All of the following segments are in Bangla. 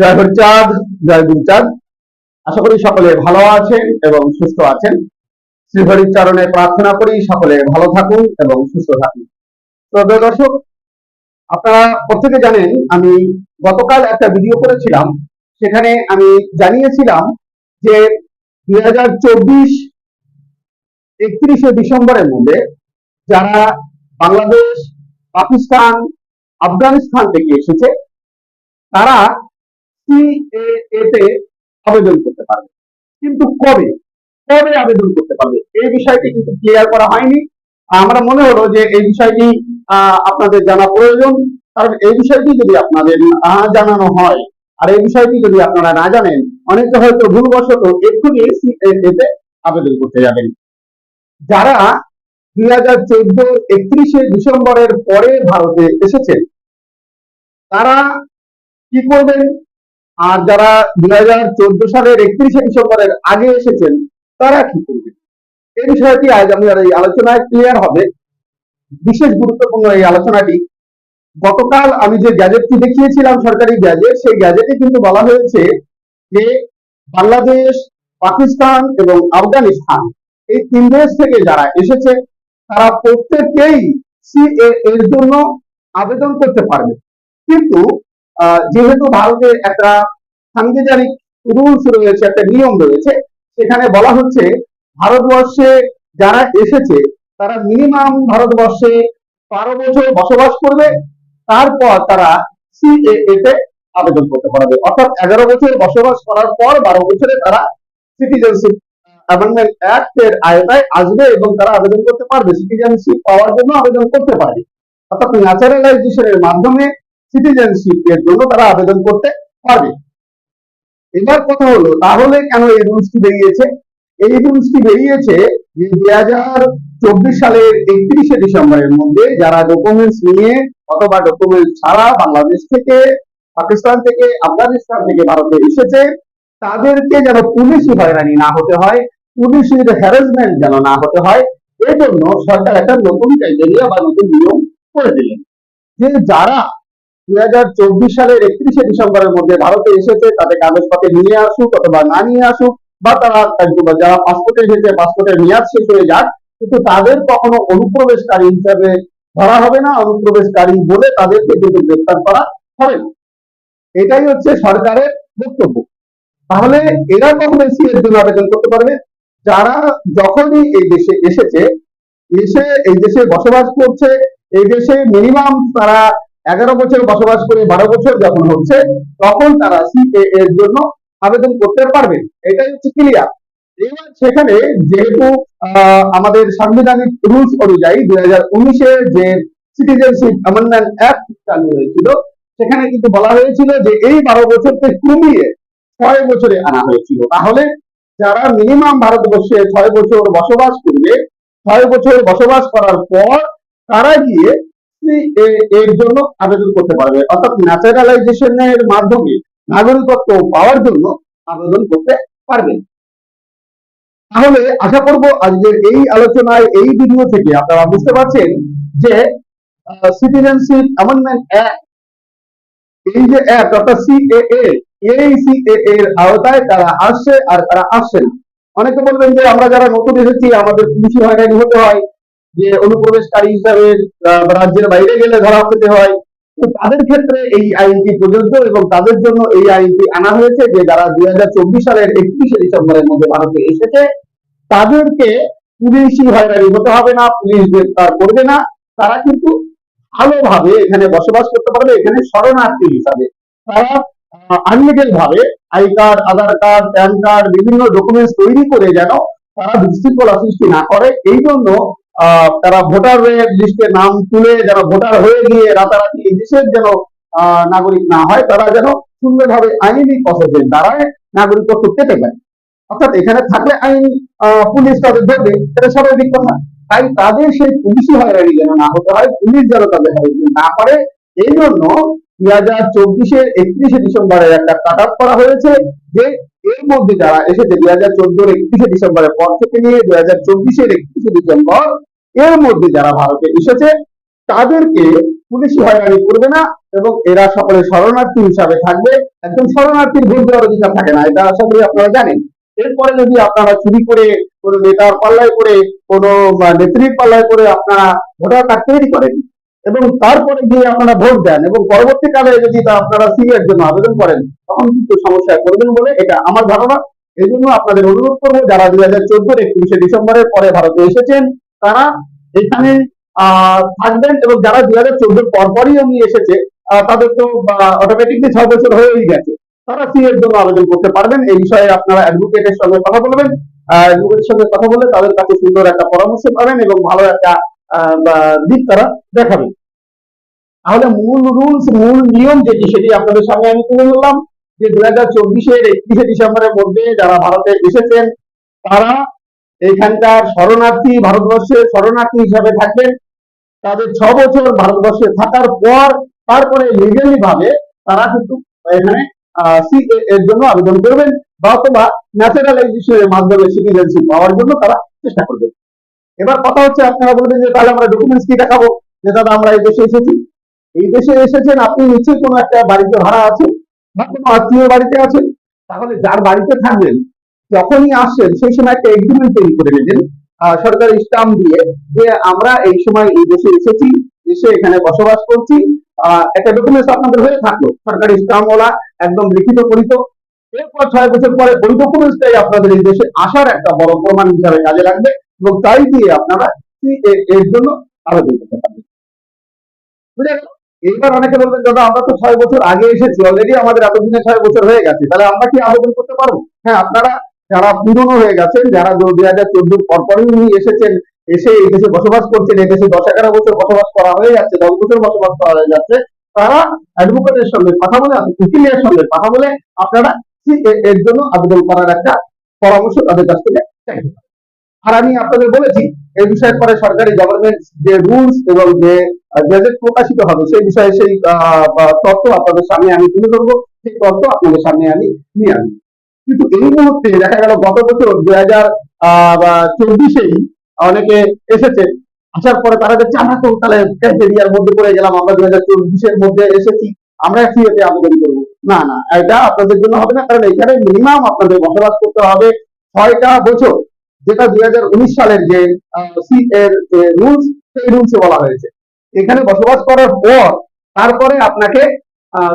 জয় হরিচাঁদ জয় গুরুচাঁদ আশা করি সকলে ভালো আছেন এবং সুস্থ আছেন। শ্রী হরিচরণে প্রার্থনা করি সকলে ভালো থাকুন এবং সুস্থ থাকুন। শ্রদ্ধেয় দর্শক, আপনারা প্রত্যেকে জানেন, আমি গতকাল একটা ভিডিও করেছিলাম। সেখানে আমি জানিয়েছিলাম যে দুই হাজার চব্বিশ একত্রিশে ডিসেম্বরের মধ্যে যারা বাংলাদেশ, পাকিস্তান, আফগানিস্তান থেকে এসেছে, তারা সিএএ তে আবেদন করতে পারবে। কিন্তু কবে? কবে আবেদন করতে পারবে? এই বিষয়টি কিন্তু ক্লিয়ার করা হয়নি। আমরা মনে হলো যে এই বিষয়টি আপনাদের জানা প্রয়োজন। কারণ এই বিষয়টি যদি আপনাদের জানানো হয়, আর এই বিষয়টি যদি আপনারা না জানেন, অনেকে হয়তো ভুলবশত এক্ষুনি সিএএতে আবেদন করতে যাবেন। যারা দুই হাজার চোদ্দ একত্রিশে ডিসেম্বরের পরে ভারতে এসেছেন, তারা কি করবেন? আর যারা দুই হাজার চোদ্দ সালের একত্রিশে ডিসেম্বরের আগে এসেছেন, তারা কি করবেন? এই বিষয়টি আজ আমাদের এই আলোচনায় ক্লিয়ার হবে? বিশেষ গুরুত্বপূর্ণ এই আলোচনাটি, গতকাল আমি যে গ্যাজেটটি দেখিয়েছিলাম, সরকারি গ্যাজেট, সেই গ্যাজেটে কিন্তু বলা হয়েছে যে বাংলাদেশ, পাকিস্তান এবং আফগানিস্তান, এই তিন দেশ থেকে যারা এসেছে, তারা প্রত্যেকেই সিএ এর জন্য আবেদন করতে পারবে। কিন্তু যেহেতু ভারতে একটা সাংবিধানিক রুলস রয়েছে, একটা নিয়ম রয়েছে, সেখানে বলা হচ্ছে ভারতবর্ষে যারা এসেছে, তারা মিনিমাম ভারতবর্ষে বারো বছর বসবাস করবে, তারপর তারা সিএএ তে আবেদন করতে পারবে। অর্থাৎ এগারো বছর বসবাস করার পর বারো বছরে তারা সিটিজেনশিপ অ্যামেন্ডমেন্ট অ্যাক্ট এর আয়তায় আসবে এবং তারা আবেদন করতে পারবে। সিটিজেনশিপ পাওয়ার জন্য আবেদন করতে পারবে। অর্থাৎ ন্যাচারালাইজেশনের মাধ্যমে সিটিজেনশিপ এর জন্য তারা আবেদন করতে পারবে। এবার কথা হলো, তাহলে কেন এই রুলসটি বেরিয়েছে? এই রুলসটি বেরিয়েছে যে দুই হাজার চব্বিশ সালের একত্রিশে ডিসেম্বরের মধ্যে যারা ডকুমেন্টস নিয়ে অথবা ডকুমেন্টস ছাড়া বাংলাদেশ থেকে, পাকিস্তান থেকে, আফগানিস্তান থেকে ভারতে এসেছে, তাদেরকে যেন পুলিশি হয়রানি না হতে হয়, পুলিশের হ্যারাসমেন্ট যেন না হতে হয় এই জন্য সরকার একটা নতুন ক্রাইটেরিয়া বা নতুন নিয়ম করে দিলেন। যে যারা দুই হাজার চব্বিশ সালের একত্রিশে ডিসেম্বরের মধ্যে ভারতে এসেছে, তাদের কাগজপত্র নিয়ে আসুক অথবা না নিয়ে আসুক, বা তারা যারা পাসপোর্টে এসেছে পাসপোর্টের মেয়াদ শেষ হয়ে যাক, কিন্তু তাদের কখনো অনুপ্রবেশকারী হিসাবে ধরা হবে না, অনুপ্রবেশকারী বলে তাদেরকে কিন্তু গ্রেফতার করা হবে না। এটাই হচ্ছে সরকারের বক্তব্য। তাহলে এরা কখন এসি এর জন্য আবেদন করতে পারবে? যারা যখনই এই দেশে এসেছে, এসে এই দেশে বসবাস করছে, এই দেশে মিনিমাম তারা এগারো বছর বসবাস করে বারো বছর যখন হচ্ছে, তখন তারা সিএ এর জন্য আবেদন করতে পারবে। এটাই হচ্ছে ক্লিয়ার এবার সেখানে যেহেতু আমাদের সাংবিধানিক রুলস অনুযায়ী দুই হাজার উনিশে যে সিটিজেনশিপ অ্যামেন্ডমেন্ট অ্যাক্ট চালু হয়েছিল, সেখানে কিন্তু বলা হয়েছিল যে এই বারো বছরকে কমিয়ে ছয় বছরে আনা হয়েছিল। তাহলে যারা মিনিমাম ভারতবর্ষে ছয় বছর বসবাস করবে, ছয় বছর বসবাস করার পর তারা গিয়ে CAA এর জন্য আবেদন করতে পারবে। অর্থাৎ ন্যাচারালাইজেশনের মাধ্যমে নাগরিকত্ব পাওয়ার জন্য আবেদন করতে পারবে। তাহলে আশা করব আজকের এই আলোচনায়, এই ভিডিও থেকে আপনারা বুঝতে পারছেন যে সিটিজেনশিপ অ্যামেন্ডমেন্ট অ্যাক্ট এই যে অ্যাক্ট অর্থাৎ সিএএ এই সিএএ এর আওতায় তারা আসছে আর তারা আসছে না। অনেকে বলবেন যে, আমরা যারা নতুন এসেছি, আমাদের পুলিশি হয়রানি হতে হয়। যে অনুপ্রবেশকারী হিসাবে রাজ্যের বাইরে গেলে ধরা পেতে হয়, তো তাদের ক্ষেত্রে এই আইনটি প্রযোজ্য এবং তাদের জন্য এই আইনটি আনা হয়েছে যে যারা দুই হাজার চব্বিশ সালের একত্রিশে ডিসেম্বরের মধ্যে ভারতে এসেছে, তাদেরকে পুলিশি হয়রানি হতে হবে না, পুলিশ গ্রেফতার করবে না। তারা কিন্তু ভালোভাবে এখানে বসবাস করতে পারবে, এখানে শরণার্থী হিসাবে। তারা আনলিগেল ভাবে I card, Aadhaar card, PAN card, বিভিন্ন ডকুমেন্টস তৈরি করে যেন তারা বিশৃঙ্খলা সৃষ্টি না করে। এই জন্য তারা ভোটার লিস্টে নাম তুলে যারা ভোটার হয়ে গিয়ে রাতারাতি দেশের যেন নাগরিক না হয়, তারা যেন সুন্দরভাবে আইনি প্রসেসের দ্বারায় নাগরিকত্ব পেতে পারে। অর্থাৎ এখানে থাকলে আইন পুলিশ তাদের ধরবে, এটা স্বাভাবিক কথা। তাই তাদের সেই পুলিশি হয়রানি যেন না হতে হয়, পুলিশ যেন তাদের হয়রানি না করে। এই জন্য দুই হাজার চব্বিশের একত্রিশে ডিসেম্বরের একটা কাট করা হয়েছে যে এর মধ্যে যারা এসেছে দুই হাজার চোদ্দোর একত্রিশে ডিসেম্বরের পর থেকে নিয়ে দুই হাজার চব্বিশের একত্রিশে ডিসেম্বর, এর মধ্যে যারা ভারতে এসেছে, তাদেরকে পুলিশি হয়রানি করবে না এবং এরা সকলে শরণার্থী হিসাবে থাকবে। একদম শরণার্থীর ভুল দেওয়ার অধিকার থাকে না, এটা আশা করি আপনারা জানেন। এরপরে যদি আপনারা চুরি করে কোনো নেতার পাল্লায় করে কোনো নেত্রীর পাল্লায় করে আপনারা ভোটার কার্ড তৈরি করেন এবং তারপরে গিয়ে আপনারা ভোট দেন এবং পরবর্তীকালে যদি আপনারা সিএ এর জন্য আবেদন করেন, তখন কিন্তু সমস্যায় পড়বেন বলে এটা আমার ধারণা। এই জন্য আপনাদের অনুরোধ করব, যারা দুই হাজার চোদ্দোর একত্রিশে ডিসেম্বরের পরে ভারতে এসেছেন, তারা এখানে থাকবেন এবং যারা দুই হাজার চোদ্দোর পরপরই উনি এসেছে তাদের তো অটোমেটিকলি ছয় বছর হয়েই গেছে। তারা সি এর জন্য আবেদন করতে পারবেন। এই বিষয়ে আপনারা অ্যাডভোকেটের সঙ্গে কথা বলবেন। অ্যাডভোকেটের সঙ্গে কথা বলে তাদের কাছে সুন্দর একটা পরামর্শ পাবেন এবং ভালো একটা বা দিক তারা দেখাবেন তাহলে মূল রুলস মূল নিয়ম যেটি, সেটি আপনাদের সামনে আমি তুলে ধরলাম যে দু হাজার চব্বিশের একত্রিশে ডিসেম্বরের মধ্যে যারা ভারতে এসেছেন, তারা এখানকার শরণার্থী, ভারতবর্ষের শরণার্থী হিসাবে থাকবেন। তাদের ছ বছর ভারতবর্ষে থাকার পর, তারপরে লিগালি ভাবে তারা কিন্তু এখানে এর জন্য আবেদন করবেন, বা অথবা ন্যাচারালাইজেশনের মাধ্যমে সিটিজেনশিপ পাওয়ার জন্য তারা চেষ্টা করবেন। এবার কথা হচ্ছে, আপনারা বলবেন যে তাহলে আমরা ডকুমেন্টস কি দেখাবো? যে দাদা, আমরা এই দেশে এসেছি। এই দেশে এসেছেন আপনি নিশ্চয়ই কোনো একটা বাড়িতে ভাড়া আছেন বা কোনো আত্মীয় বাড়িতে আছেন তাহলে যার বাড়িতে থাকবেন, যখনই আসছেন সেই সময় একটা এগ্রিমেন্ট তৈরি করে নেবেন সরকারি স্টাম্প দিয়ে যে আমরা এই সময় এই দেশে এসেছি, এসে এখানে বসবাস করছি। একটা ডকুমেন্টস আপনাদের হয়ে থাকল। সরকারি স্টাম্প ওলা একদম লিখিত পরিত এরপর ছয় বছর পরে ওই ডকুমেন্টসটাই আপনাদের এই দেশে আসার একটা বড় প্রমাণ হিসাবে কাজে লাগবে। এবং তাই দিয়ে আপনারা এর জন্য আবেদন করতে পারবেন এইবার অনেকে বলবেন, দাদা, আমরা তো ছয় বছর আগে এসেছি অলরেডি আমাদের এতদিনে ছয় বছর হয়ে গেছে, তাহলে আমরা কি আবেদন করতে পারব? হ্যাঁ আপনারা যারা পুরনো হয়ে গেছেন, যারা দুই হাজার চোদ্দ পরপরই উনি এসেছেন, এসে এই দেশে বসবাস করছেন, এই দেশে দশ এগারো বছর বসবাস করা হয়ে যাচ্ছে, দশ বছর বসবাস করা হয়ে যাচ্ছে, তারা অ্যাডভোকেটের সঙ্গে কথা বলে উকিলের সঙ্গে কথা বলে আপনারা এর জন্য আবেদন করার একটা পরামর্শ তাদের কাছ থেকে চাইতে পারেন। আর আমি আপনাদের বলেছি, এই বিষয়ের পরে সরকারি গভর্নমেন্ট যে রুলস এবং যে গেজেট প্রকাশিত হবে, সেই বিষয়ে সেই তথ্য আপনাদের সামনে আমি তুলে ধরবো, সেই তথ্য আপনাদের সামনে আমি নিয়ে আসব। কিন্তু এই মুহূর্তে দেখা গেল গত বছর দুই হাজার চব্বিশেই অনেকে এসেছে, আসার পরে তারা দেখছে আমরা তো তাহলে ক্যান্টেরিয়ার মধ্যে পড়ে গেলাম, আমরা দুই হাজার চব্বিশের মধ্যে এসেছি, আমরা কি সিএতে আবেদন করব। না না, এটা আপনাদের জন্য হবে না, কারণ এখানে মিনিমাম আপনাদের বসবাস করতে হবে ছয়টা বছর। যেটা দুই হাজার উনিশ সালের যে সি এর রুলস সেই রুলসে বলা হয়েছে। এখানে বসবাস করার পর, তারপরে আপনাকে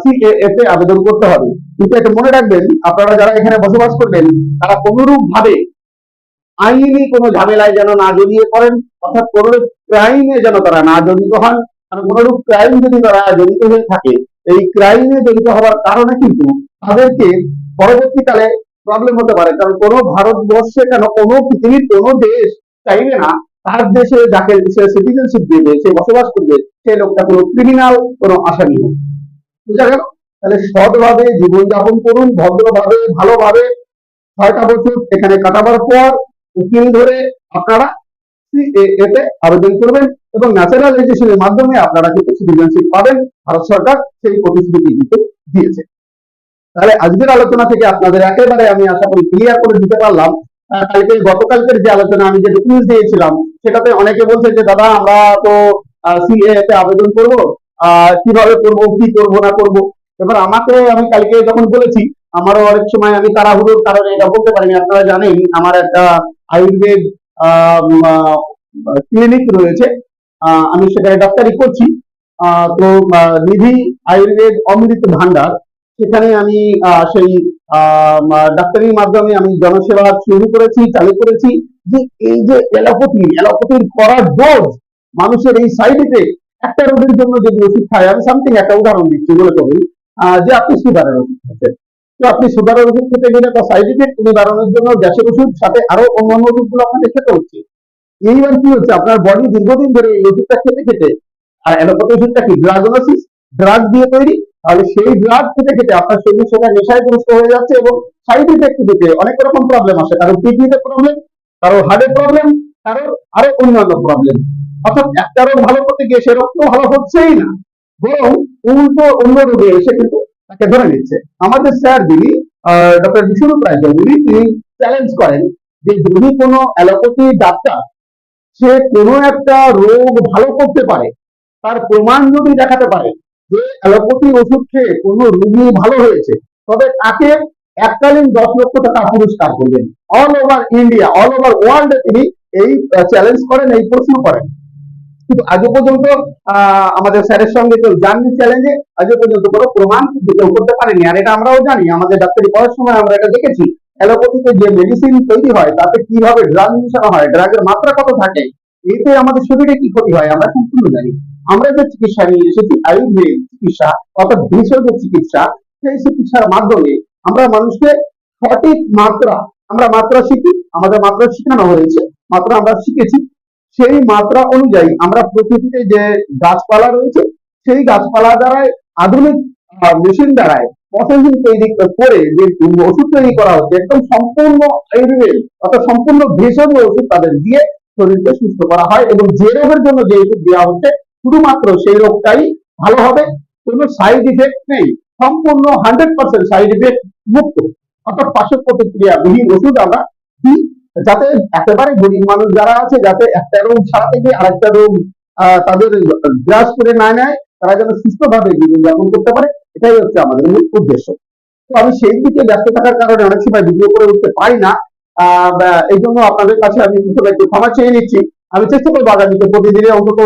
সিএএফ এ আবেদন করতে হবে। কিন্তু এটা মনে রাখবেন, আপনারা যারা এখানে বসবাস করবেন, তারা কোনরূপ ভাবে আইনি কোনো ঝামেলায় যেন না জড়িয়ে পড়েন, অর্থাৎ কোনরূপ ক্রাইমে যেন তারা না জড়িত হন, কারণ কোনরূপ ক্রাইম যদি তারা জড়িত হয়ে থাকে, এই ক্রাইমে জড়িত হওয়ার কারণে কিন্তু তাদেরকে পরবর্তীকালে প্রবলেম হতে পারে। কারণ কোনো ভারতবর্ষে কেন কোনো পৃথিবীর কোনো দেশ চাইবে না, তার দেশে যাকে সে সিটিজেনশিপ দেবে, সে বসবাস করবে সেই লোকটা কোনো ক্রিমিনাল কোনো আসামি হোক বুঝা গেল তাহলে সৎভাবে জীবনযাপন করুন, ভদ্রভাবে, ভালোভাবে, ছয়টা বছর এখানে কাটাবার পর উকিল ধরে আপনারা CAA তে আবেদন করবেন এবং ন্যাচারাল ন্যাচারালাইজেশনের মাধ্যমে আপনারা কিন্তু সিটিজেনশিপ পাবেন। ভারত সরকার সেই প্রতিশ্রুতি কিন্তু দিয়েছে। তাহলে আজকের আলোচনা থেকে আপনাদের একেবারে আমি আশা করি ক্লিয়ার করে দিতে পারলাম। কালকে গতকালকের যে আলোচনা, আমি যে ডকুমেন্টস দিয়েছিলাম, সেটাতে অনেকে বলছে যে, দাদা, আমরা তো সিএ আবেদন করব কীভাবে করব, কি করব, না করব? এবার আমাকে, আমি কালকে যখন বলেছি, আমারও অনেক সময় আমি তাড়াহুড়োর কারণে এটা বলতে পারিনি, আপনারা জানেন, আমার একটা আয়ুর্বেদ ক্লিনিক রয়েছে। আমি সেখানে ডাক্তারি করছি। তো নিধি আয়ুর্বেদ অমৃত ভান্ডার সেখানে আমি সেই ডাক্তারির মাধ্যমে আমি জনসেবা শুরু করেছি, চালু করেছি যে এই যে এলোপ্যাথি এলোপ্যাথির করার ডোজ মানুষের এই সাইড ইফেক্ট একটা রোগের জন্য যদি ওষুধ খায়, আমি সামথিং একটা উদাহরণ দিচ্ছি বলে করি যে আপনি সুগারের ওষুধ খেতেন তো আপনি সুগারের ওষুধ খেতে গেলে তার সাইড ইফেক্ট নিবারণের জন্য গ্যাসের ওষুধ, সাথে আরও অন্যান্য ওষুধগুলো আপনাকে খেতে হচ্ছে। এইবার কি হচ্ছে, আপনার বডি দীর্ঘদিন ধরে এই ওষুধটা খেতে খেতে, আর অ্যালোপ্যাথি ওষুধটা কি ড্রাগনোসিস ড্রাগ দিয়ে তৈরি তাহলে সেই ড্রাগ খেতে খেতে আপনার শরীর সেটা নেশায় গ্রস্ত হয়ে যাচ্ছে এবং সাইড ইফেক্ট দিতে অনেক রকম প্রবলেম আসে। কারও কিডনিতে প্রবলেম কারও হার্টের প্রবলেম কারও আরও অন্যান্য প্রবলেম অর্থাৎ একটা রোগ ভালো করতে গিয়ে সে রোগ তো ভালো হচ্ছেই না। বরং উল্টো অন্য রোগে এসে কিন্তু তাকে ধরে নিচ্ছে। আমাদের স্যার যিনি ডক্টর বিষ্ণু রায় চৌধুরী তিনি চ্যালেঞ্জ করেন যে যদি কোনো অ্যালোপ্যাথি ডাক্তার সে কোনো একটা রোগ ভালো করতে পারে, তার প্রমাণ যদি দেখাতে পারে যে অ্যালোপ্যাথি ওষুধ খেয়ে কোনো ভালো হয়েছে, তবে তাকে এককালীন দশ লক্ষ টাকা পুরস্কার করবেন all over India all over তিনি এই চ্যালেঞ্জ করেন, এই প্রশ্ন করেন। কিন্তু পর্যন্ত আমাদের স্যারের সঙ্গে কেউ যাননি চ্যালেঞ্জে আজও পর্যন্ত কোনো প্রমাণ কেউ করতে পারেনি। আর এটা আমরাও জানি, আমাদের ডাক্তারি পড়ার সময় আমরা এটা দেখেছি। অ্যালোপ্যাথিতে যে মেডিসিন তৈরি হয়, তাতে কীভাবে ড্রাগ মিশানো হয় ড্রাগের মাত্রা কত থাকে এতে আমাদের শরীরে কি ক্ষতি হয় আমরা সম্পূর্ণ জানি। আমরা যে চিকিৎসা নিয়ে এসেছি আয়ুর্বেদ চিকিৎসা অর্থাৎ ভেষজ চিকিৎসা, সেই চিকিৎসার মাধ্যমে আমরা মানুষকে সঠিক মাত্রা, আমরা মাত্রা শিখি, আমাদের মাত্রা শেখানো হয়েছে, মাত্রা আমরা শিখেছি। সেই মাত্রা অনুযায়ী আমরা প্রকৃতিতে যে গাছপালা রয়েছে, সেই গাছপালা দ্বারাই, আধুনিক মেশিন দ্বারাই প্রসেসিং তৈরি করে যে ওষুধ তৈরি করা হচ্ছে, একদম সম্পূর্ণ আয়ুর্বেদ, অর্থাৎ সম্পূর্ণ ভেষজ ওষুধ তাদের দিয়ে শরীরকে সুস্থ করা হয় এবং যে রোগের জন্য যে ওষুধ দেওয়া হচ্ছে, শুধুমাত্র সেই রোগটাই ভালো হবে, কোনো সাইড ইফেক্ট নেই। সম্পূর্ণ হান্ড্রেড পার্সেন্ট সাইড ইফেক্ট মুক্ত। অর্থাৎ পার্শ্ব প্রতিক্রিয়া বিহীন ওষুধ আমরা দিই, যাতে একেবারে গরিব মানুষ যারা আছে, যাতে একটা রোগ ছাড়াতে গিয়ে আরেকটা রোগ তাদের গ্রাস করে না নেয়, তারা যেন সুস্থভাবে জীবনযাপন করতে পারে, এটাই হচ্ছে আমাদের মূল উদ্দেশ্য। তো আমি সেই দিকে ব্যস্ত থাকার কারণে অনেক সময় ভিডিও করে উঠতে পারি না এই জন্য আপনাদের কাছে আমি একটু ক্ষমা চেয়ে নিচ্ছি। আমি চেষ্টা করব আগামীতে প্রতিদিনে অন্তত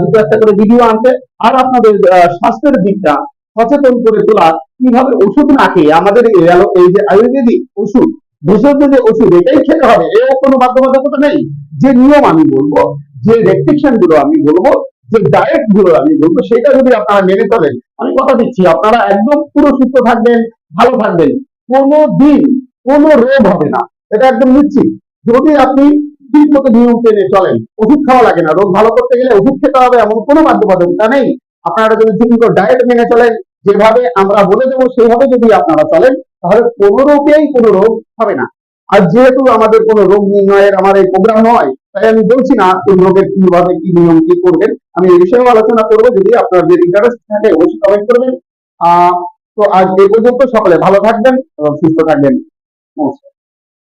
দুটো একটা করে ভিডিও আনতে আর আপনাদের স্বাস্থ্যের দিকটা সচেতন করে তোলা কীভাবে ওষুধ না খেয়ে আমাদের এই যে আয়ুর্বেদিক ওষুধ, ভেষজ যে ওষুধ, এটাই খেতে হবে। এও কোনো বাধ্যবাধকতা নেই। যে নিয়ম আমি বলব, যে রেস্ট্রিকশনগুলো আমি বলব, যে ডায়েটগুলো আমি বলব, সেটা যদি আপনারা মেনে চলেন, আমি কথা দিচ্ছি, আপনারা একদম পুরো সুস্থ থাকবেন, ভালো থাকবেন। কোনো দিন কোনো রোগ হবে না। এটা একদম নিশ্চিত। যদি আপনি ঠিক মতো নিয়ম মেনে চলেন, ওষুধ খাওয়া লাগে না। রোগ ভালো করতে গেলে ওষুধ খেতে হবে এমন কোনো বাধ্যবাধকতা নেই। আপনারা যদি ঠিক ডায়েট মেনে চলেন, যেভাবে আমরা বলে দেবো সেইভাবে যদি আপনারা চলেন, তাহলে কোনো রোগেই কোনো রোগ হবে না। আর যেহেতু আমাদের কোনো রোগ নির্ণয়ের আমার এই প্রোগ্রাম নয়, তাই আমি বলছি না কোন রোগের কীভাবে কি নিয়ম, কি করবেন। আমি এই বিষয়েও আলোচনা করব। যদি আপনাদের ইন্টারেস্ট থাকে, অবশ্যই কমেন্ট করবেন। আহ, তো আজ এই পর্যন্ত সকলে ভালো থাকবেন এবং সুস্থ থাকবেন। নমস্কার।